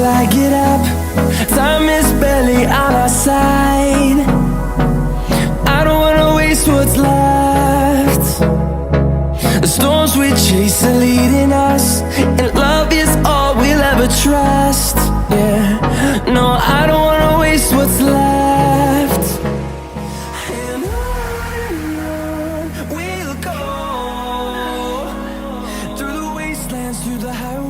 till I get up. Time is barely on our side. I don't wanna waste what's left. The storms we chase are leading us, and love is all we'll ever trust. Yeah, no, I don't wanna waste what's left. We'll go through the wastelands, through the highways,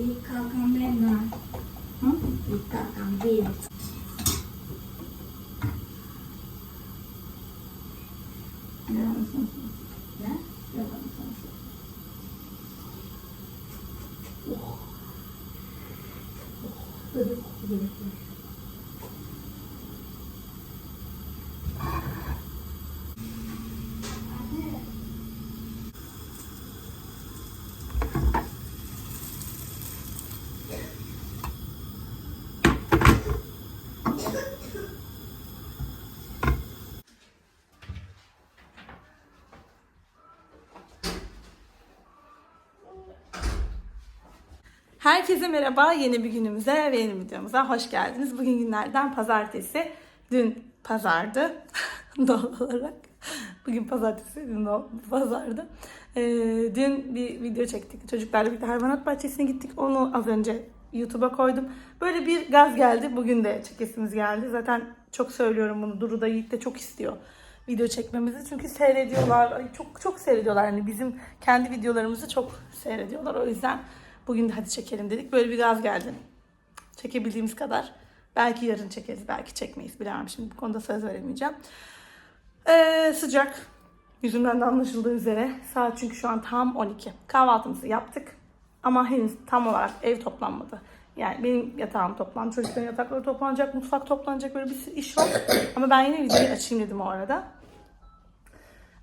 Ikal kambing lah. Hmm? Ikal kambing. Thank you. Herkese merhaba. Yeni bir günümüze ve yeni videomuza hoş geldiniz. Bugün günlerden pazartesi. Dün pazardı doğal olarak. Bugün pazartesi, dün pazardı. Ee, dün bir video çektik. Çocuklarla birlikte hayvanat bahçesine gittik. Onu az önce YouTube'a koydum. Böyle bir gaz geldi. Bugün de çekesimiz geldi. Zaten çok söylüyorum bunu. Duru da Yiğit de çok istiyor video çekmemizi. Çünkü seyrediyorlar. Çok çok seyrediyorlar. Yani bizim kendi videolarımızı çok seyrediyorlar. O yüzden bugün de hadi çekelim dedik. Böyle bir gaz geldi. Çekebildiğimiz kadar. Belki yarın çekeriz, belki çekmeyiz. Bilemem şimdi bu konuda söz veremeyeceğim. Ee, sıcak. Yüzümden de anlaşıldığı üzere. Saat çünkü şu an tam 12. Kahvaltımızı yaptık. Ama henüz tam olarak ev toplanmadı. Yani benim yatağım toplandı, çocukların yatakları toplanacak, mutfak toplanacak böyle bir iş var. Ama ben yine videoyu açayım dedim o arada.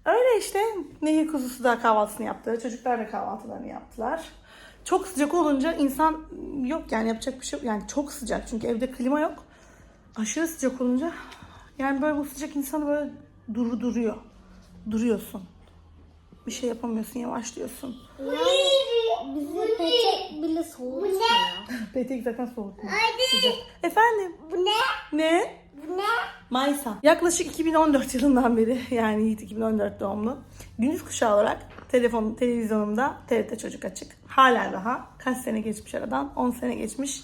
Öyle işte nehir kuzusu da kahvaltısını yaptı. Çocuklar da kahvaltılarını yaptılar. Çok sıcak olunca insan yok yani yapacak bir şey yok. Yani çok sıcak çünkü evde klima yok. Aşırı sıcak olunca yani böyle bu sıcak insanı böyle duru duruyor. Duruyorsun. Bir şey yapamıyorsun, yavaşlıyorsun. Bizi peçek bile soğutmuyor. Petek zaten soğutmuyor. Sıcak. Efendim? Bu ne? Ne? Bu ne? Maysa. Yaklaşık 2014 yılından beri yani Yiğit 2014 doğumlu. Gündüz kuşağı olarak telefon, televizyonumda TRT Çocuk açık. Hala daha. Kaç sene geçmiş aradan? 10 sene geçmiş.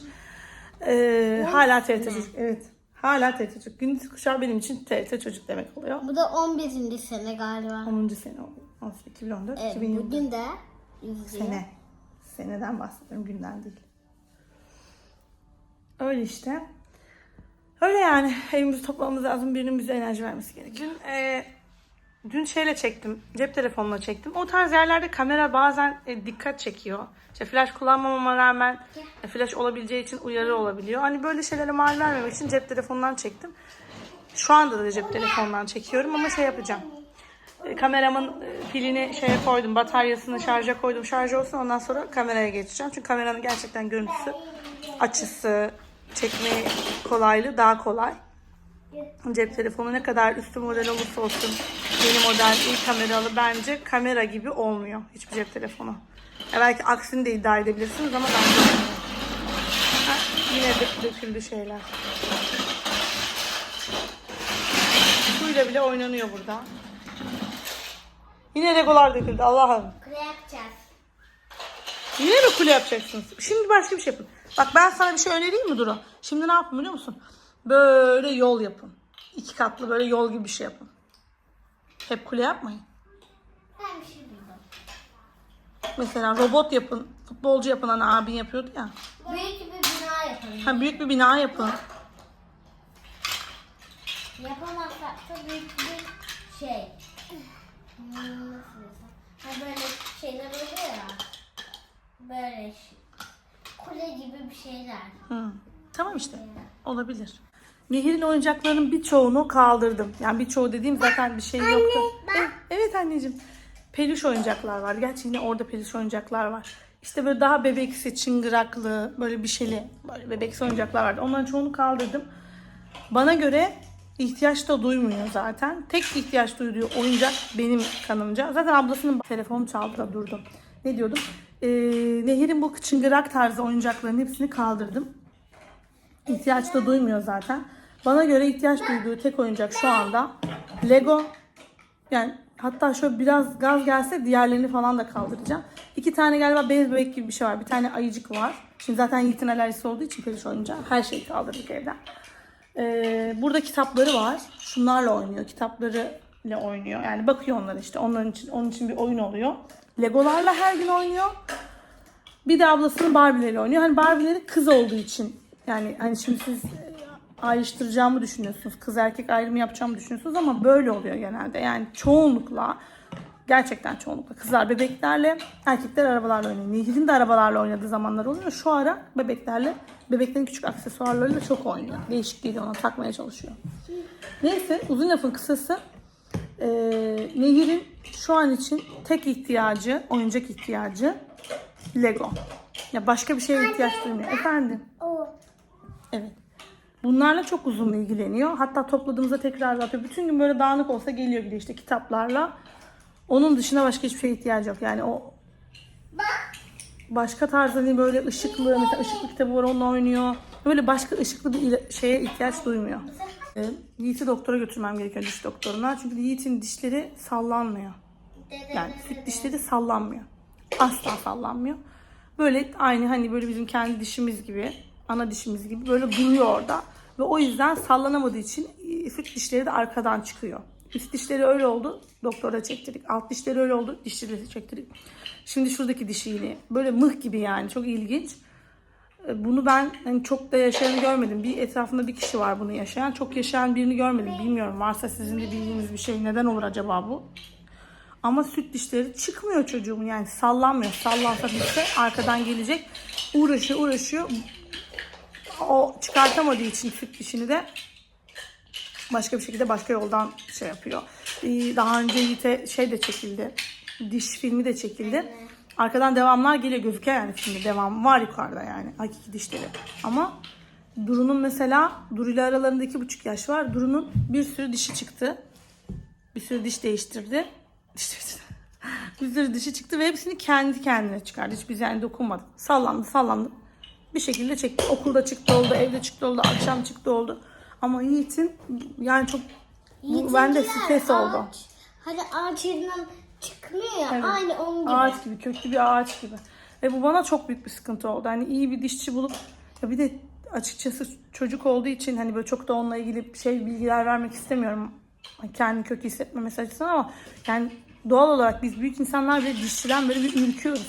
Ee, hala TRT Çocuk. Evet. Hala TRT Çocuk. Gündüz kuşağı benim için TRT Çocuk demek oluyor. Bu da 11. sene galiba. 10. sene oluyor. 2014, Evet, 2024 bugün de sene. Seneden bahsediyorum, günden değil. Öyle işte. Öyle yani. Evimizi toplamamız lazım. Birinin bize enerji vermesi gerekiyor. Dün, e, dün şeyle çektim. Cep telefonla çektim. O tarz yerlerde kamera bazen e, dikkat çekiyor. İşte flash kullanmamama rağmen e, flash olabileceği için uyarı olabiliyor. Hani böyle şeylere mal vermemek için cep telefonundan çektim. Şu anda da cep telefondan çekiyorum ama şey yapacağım. E, kameramın e, pilini şeye koydum, bataryasını şarja koydum, şarj olsun ondan sonra kameraya geçeceğim. Çünkü kameranın gerçekten görüntüsü, açısı, çekme kolaylığı daha kolay. Cep telefonu ne kadar üstü model olursa olsun, yeni model, iyi kameralı bence kamera gibi olmuyor hiçbir cep telefonu. Ya belki aksini de iddia edebilirsiniz ama bence olmuyor. Ha, yine de döküldü şeyler. Suyla bile oynanıyor burada. Yine legolar döküldü Allah'ım. Kule yapacağız. Yine mi kule yapacaksınız? Şimdi başka bir şey yapın. Bak ben sana bir şey önereyim mi Duru? Şimdi ne yapın biliyor musun? Böyle yol yapın. İki katlı böyle yol gibi bir şey yapın. Hep kule yapmayın. Ben bir şey buldum. Mesela robot yapın. Futbolcu yapın hani abin yapıyordu ya. Büyük bir bina yapalım. Ha, büyük bir bina yapın. Yapamazsak da büyük bir şey. Hmm, Nasıl desem? Ha böyle şeyler oluyor ya. Böyle şey- kule gibi bir şeyler. Hı. Tamam işte. Olabilir. Nehir'in oyuncaklarının birçoğunu kaldırdım. Yani birçoğu dediğim zaten bir şey yoktu. Evet, evet anneciğim. Peluş oyuncaklar var. Gerçi yine orada peluş oyuncaklar var. İşte böyle daha bebeksi, çıngıraklı, böyle bir şeyli, böyle bebeksi oyuncaklar vardı. Onların çoğunu kaldırdım. Bana göre ihtiyaç da duymuyor zaten. Tek ihtiyaç duyduğu oyuncak benim kanımca. Zaten ablasının telefonu çaldı da durdum. Ne diyordum? Ee, Nehir'in bu çıngırak tarzı oyuncakların hepsini kaldırdım. İhtiyaç da duymuyor zaten. Bana göre ihtiyaç duyduğu tek oyuncak şu anda Lego. Yani hatta şöyle biraz gaz gelse diğerlerini falan da kaldıracağım. İki tane galiba bez bebek gibi bir şey var. Bir tane ayıcık var. Şimdi zaten Yiğit'in alerjisi olduğu için peluş oyuncağı. Her şeyi kaldırdık evden. Ee, burada kitapları var. Şunlarla oynuyor. Kitapları ile oynuyor. Yani bakıyor onlara işte. Onların için onun için bir oyun oluyor. Legolarla her gün oynuyor. Bir de ablasının Barbie'leri oynuyor. Hani Barbie'leri kız olduğu için yani hani şimdi siz ayrıştıracağımı düşünüyorsunuz. Kız erkek ayrımı yapacağımı düşünüyorsunuz ama böyle oluyor genelde. Yani çoğunlukla gerçekten çoğunlukla kızlar bebeklerle erkekler arabalarla oynuyor. Nehir'in de arabalarla oynadığı zamanlar oluyor. Şu ara bebeklerle bebeklerin küçük aksesuarlarıyla çok oynuyor. Değişik değil ona takmaya çalışıyor. Neyse uzun lafın kısası e, Nehir'in şu an için tek ihtiyacı, oyuncak ihtiyacı Lego. Ya başka bir şeye ihtiyaç duymuyor. Efendim? Evet. Bunlarla çok uzun ilgileniyor. Hatta topladığımızda tekrar atıyor. Bütün gün böyle dağınık olsa geliyor bir de işte kitaplarla. Onun dışında başka hiçbir şeye ihtiyacı yok. Yani o başka tarzda hani böyle ışıklı, mesela ışıklı kitabı var onunla oynuyor. Böyle başka ışıklı bir şeye ihtiyaç duymuyor. Ee, Yiğit'i doktora götürmem gerekiyor diş doktoruna. Çünkü Yiğit'in dişleri sallanmıyor. Yani süt dişleri sallanmıyor. Asla sallanmıyor. Böyle aynı hani böyle bizim kendi dişimiz gibi, ana dişimiz gibi böyle duruyor orada. Ve o yüzden sallanamadığı için e, süt dişleri de arkadan çıkıyor. Üst dişleri öyle oldu. Doktora çektirdik. Alt dişleri öyle oldu. Dişleri çektirdik. Şimdi şuradaki dişi yine böyle mıh gibi yani. Çok ilginç. E, Bunu ben hani çok da yaşayanı görmedim. Bir etrafında bir kişi var bunu yaşayan. Çok yaşayan birini görmedim. Bilmiyorum. Varsa sizin de bildiğiniz bir şey. Neden olur acaba bu? Ama süt dişleri çıkmıyor çocuğumun yani sallanmıyor. Sallansa bilse arkadan gelecek. Uğraşıyor uğraşıyor. O çıkartamadığı için süt dişini de başka bir şekilde başka yoldan şey yapıyor. Ee, Daha önce Yiğit'e şey de çekildi. Diş filmi de çekildi. Arkadan devamlar geliyor gözüküyor yani filmde. Devam var yukarıda yani hakiki dişleri. Ama Duru'nun mesela Duru ile aralarında iki buçuk yaş var. Duru'nun bir sürü dişi çıktı. Bir sürü diş değiştirdi. Bir sürü dişi çıktı ve hepsini kendi kendine çıkardı. Hiç biz yani dokunmadık. Sallandı sallandı. Bir şekilde çekti. Okulda çıktı oldu, evde çıktı oldu, akşam çıktı oldu. Ama Yiğit'in yani çok bu bende stres oldu. ağaç. Hani ağaç yerinden çıkmıyor ya. Evet. Aynı onun gibi. Ağaç gibi, köklü bir ağaç gibi. Ve bu bana çok büyük bir sıkıntı oldu. Hani iyi bir dişçi bulup ya bir de açıkçası çocuk olduğu için hani böyle çok da onunla ilgili şey bilgiler vermek istemiyorum. Kendi kötü hissetmemesi açısından ama yani doğal olarak biz büyük insanlar bile dişçiden böyle bir ürküyoruz.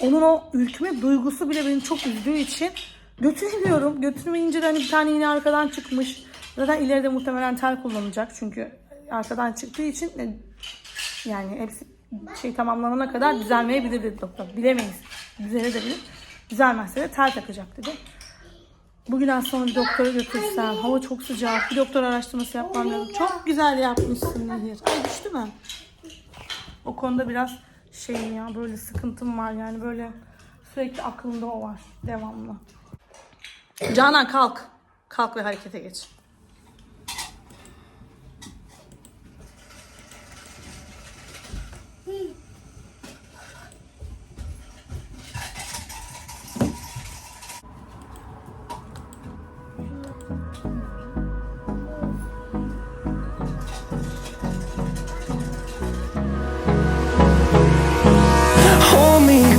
Onun o ürkme duygusu bile beni çok üzdüğü için götüremiyorum. Götürmeyince de hani bir tane yine arkadan çıkmış. Zaten ileride muhtemelen tel kullanacak çünkü arkadan çıktığı için e, yani hepsi şey tamamlanana kadar düzelmeyebilir dedi doktor. Bilemeyiz. Düzelebilir. Düzelmezse de tel takacak dedi. Bugün az sonra doktora götürsem. Hava çok sıcak. Bir doktor araştırması yapmam lazım. Çok güzel yapmışsın Nehir. Ay düştü mü? O konuda biraz şeyim ya böyle sıkıntım var yani böyle sürekli aklımda o var devamlı. Canan kalk. Kalk ve harekete geç.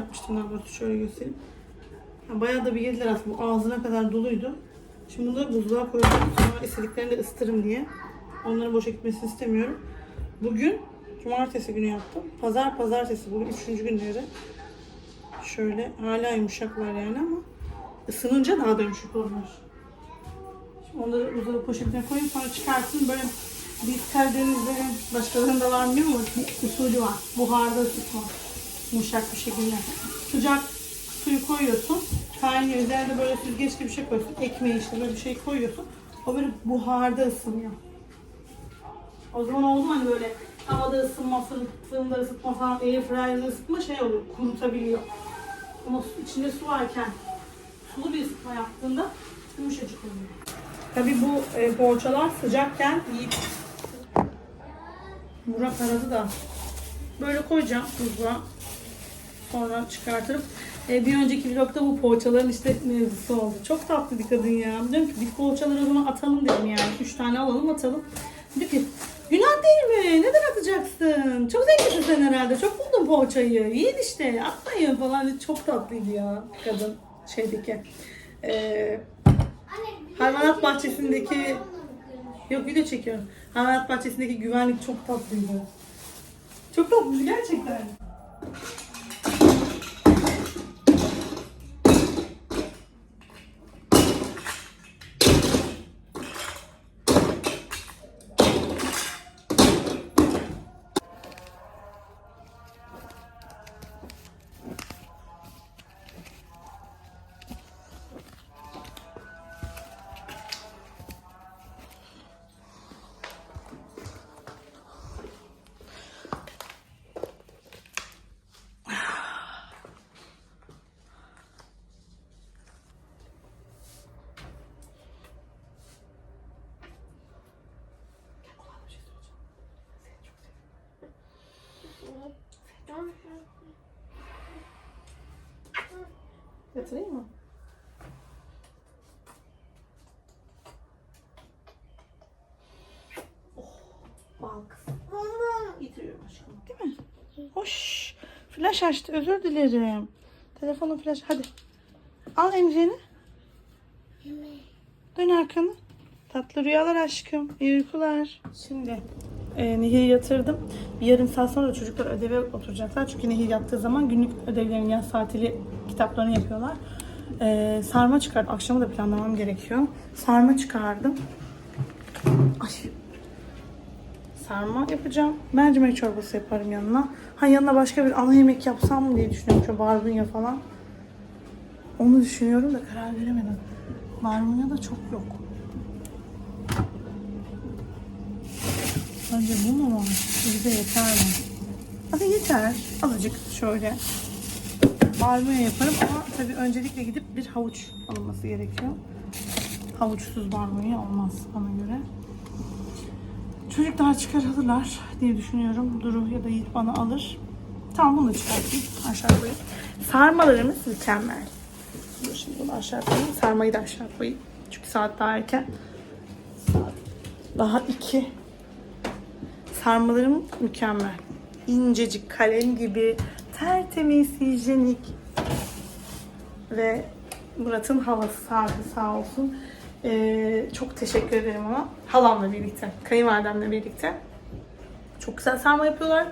Yapmıştım daha doğrusu şöyle göstereyim. Ya bayağı da bir yediler aslında. Ağzına kadar doluydu. Şimdi bunları buzluğa koyacağım. Sonra istediklerini de ısıtırım diye. Onların boşa gitmesini istemiyorum. Bugün cumartesi günü yaptım. Pazar pazartesi. Bugün üçüncü günleri. Şöyle hala yumuşaklar yani ama ısınınca daha da yumuşak olurlar. Şimdi onları buzdolabı poşetine koyayım sonra çıkartın böyle bir Karadenizlerin başkalarında var mı bilmiyorum ama usulü var. Buharda ısıtma. Yumuşak bir şekilde. Sıcak suyu koyuyorsun. Kaynıyor. Üzerinde böyle süzgeç gibi bir şey koyuyorsun. Ekmeği işte böyle bir şey koyuyorsun. O böyle buharda ısınıyor. O zaman oldu mu hani böyle havada ısınma, fırın, fırında ısıtma falan, airfryer'da ısıtma şey olur, kurutabiliyor. Ama içinde su varken sulu bir ısıtma yaptığında yumuşacık oluyor. Tabii bu e, poğaçalar sıcakken yiyip Burak aradı da böyle koyacağım buzluğa. Sonra çıkartırım. E, bir önceki vlogda bu poğaçaların işte mevzusu oldu. Çok tatlı bir kadın ya. Diyorum ki biz poğaçaları o zaman atalım dedim yani. Üç tane alalım atalım. Dedi ki günah değil mi? Neden atacaksın? Çok zenginsin sen herhalde. Çok buldun poğaçayı. Yiyin işte atmayın falan. Çok tatlıydı ya kadın şeydeki. E, Hayvanat bahçesindeki Yok video çekiyorum. Hayvanat bahçesindeki güvenlik çok tatlıydı. Çok tatlıydı gerçekten. Yatırayım mı? Oh, bal kız. Getiriyorum aşkım. Değil mi? Hoş. Flash açtı. Özür dilerim. Telefonun flash. Hadi. Al emzini. Dön arkanı. Tatlı rüyalar aşkım. İyi uykular. Şimdi e, Nehir'i yatırdım. Bir yarım saat sonra da çocuklar ödeve oturacaklar. Çünkü Nehir yattığı zaman günlük ödevlerini, yaz tatili kitaplarını yapıyorlar. E, sarma çıkardım. Akşamı da planlamam gerekiyor. Sarma çıkardım. Ay. Sarma yapacağım. Mercimek çorbası yaparım yanına. Ha yanına başka bir ana yemek yapsam mı diye düşünüyorum. Şöyle barbunya falan. Onu düşünüyorum da karar veremedim. Barbunya da çok yok. Bence bu mu var? Bize yeter mi? Aslında yeter. Azıcık şöyle. Barbunya yaparım ama tabii öncelikle gidip bir havuç alınması gerekiyor. Havuçsuz barbunya olmaz bana göre. Çocuklar çıkarılırlar diye düşünüyorum. Duru ya da Yiğit bana alır. Tamam bunu da çıkartayım. Aşağı koyayım. Sarmalarımız mükemmel. Dur şimdi bunu aşağı koyayım. Sarmayı da aşağı koyayım. Çünkü saat daha erken. Daha iki. Sarmalarım mükemmel. İncecik kalem gibi tertemiz, hijyenik ve Murat'ın havası sağ, sağ olsun. Ee, çok teşekkür ederim ona. Halamla birlikte, kayınvalidemle birlikte. Çok güzel sarma yapıyorlar.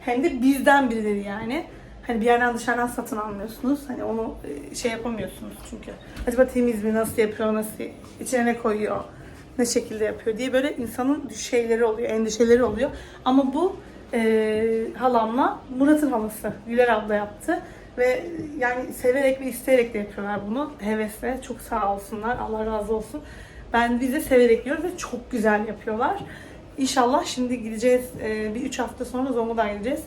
Hem de bizden birileri yani. Hani bir yerden dışarıdan satın almıyorsunuz. Hani onu e, şey yapamıyorsunuz çünkü. Acaba temiz mi, nasıl yapıyor, nasıl, içine ne koyuyor, ne şekilde yapıyor diye böyle insanın şeyleri oluyor, endişeleri oluyor. Ama bu e, halamla Murat'ın halası Güler abla yaptı. Ve yani severek ve isteyerek de yapıyorlar bunu. Hevesle. Çok sağ olsunlar. Allah razı olsun. Ben biz de severek yiyoruz ve çok güzel yapıyorlar. İnşallah şimdi gideceğiz. e, bir üç hafta sonra Zonguldak'a gideceğiz.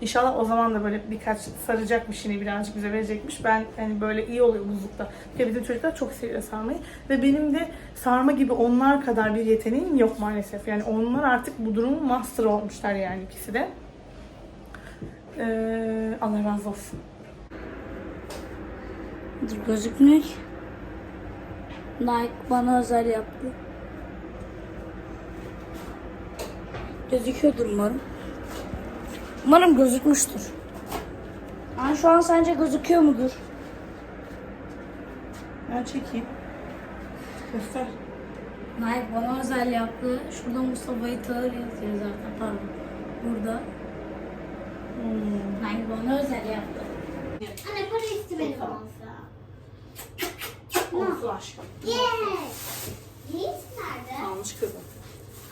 İnşallah o zaman da böyle birkaç saracakmış yine birazcık bize verecekmiş. Ben hani böyle iyi oluyor buzlukta. Bir bizim çocuklar çok seviyor sarmayı. Ve benim de sarma gibi onlar kadar bir yeteneğim yok maalesef. Yani onlar artık bu durumun master olmuşlar yani ikisi de. Ee, Allah razı olsun. Dur gözükmüyor. Nike bana özel yaptı. Gözüküyordur umarım. Umarım gözükmüştür. Ama şu an sence gözüküyor mudur? Ben çekeyim. Göster. Nike bana özel yaptı. Şurada Mustafa'yı Tağır yazıyor zaten pardon. Burada. Hmm. Nike bana özel yaptı. Anne para isti benim olsa. Olsun aşkım. Yes. Yiğit nerede? Almış kızım.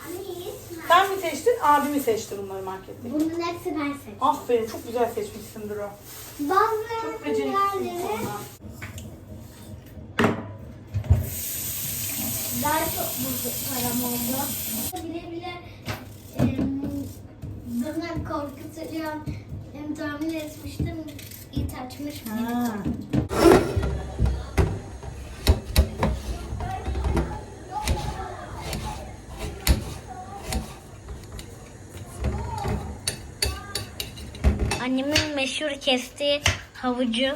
Anne? Sen mi seçtin, abi mi seçti bunları markette? Bunun hepsi ben seçtim. Aferin, çok güzel seçmişsin Duru. Bazı yerleri daha çok bozuk param oldu. Bile bile em, bana korkutucu em, tahmin etmiştim. İyi açmış mıydı? Annemin meşhur kestiği havucu.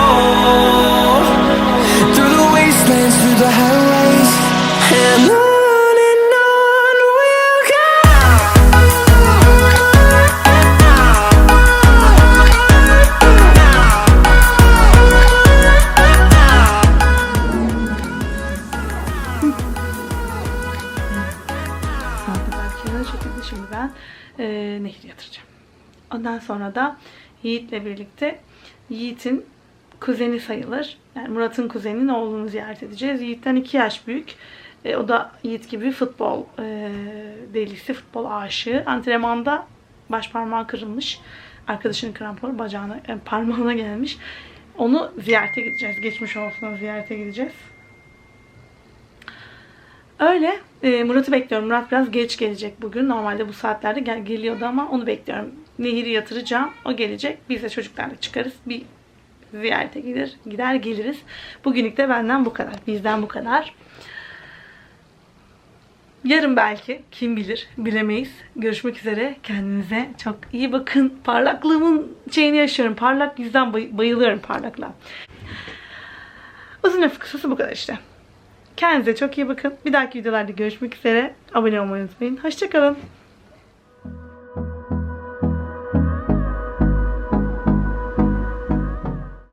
Ondan sonra da Yiğit'le birlikte Yiğit'in kuzeni sayılır. Yani Murat'ın kuzeninin oğlunu ziyaret edeceğiz. Yiğit'ten 2 yaş büyük. E, o da Yiğit gibi futbol e, delisi, futbol aşığı. Antrenmanda baş parmağı kırılmış. Arkadaşının kramponu bacağına, e, parmağına gelmiş. Onu ziyarete gideceğiz. Geçmiş olsun ziyarete gideceğiz. Öyle. Ee, Murat'ı bekliyorum. Murat biraz geç gelecek bugün. Normalde bu saatlerde gel geliyordu ama onu bekliyorum. Nehir'i yatıracağım. O gelecek. Biz de çocuklarla çıkarız. Bir ziyarete gelir, gider geliriz. Bugünlük de benden bu kadar. Bizden bu kadar. Yarın belki kim bilir bilemeyiz. Görüşmek üzere. Kendinize çok iyi bakın. Parlaklığımın şeyini yaşıyorum. Parlak yüzden bay- bayılıyorum parlaklığa. Uzun lafı kısası bu kadar işte. Kendinize çok iyi bakın. Bir dahaki videolarda görüşmek üzere. Abone olmayı unutmayın. Hoşçakalın.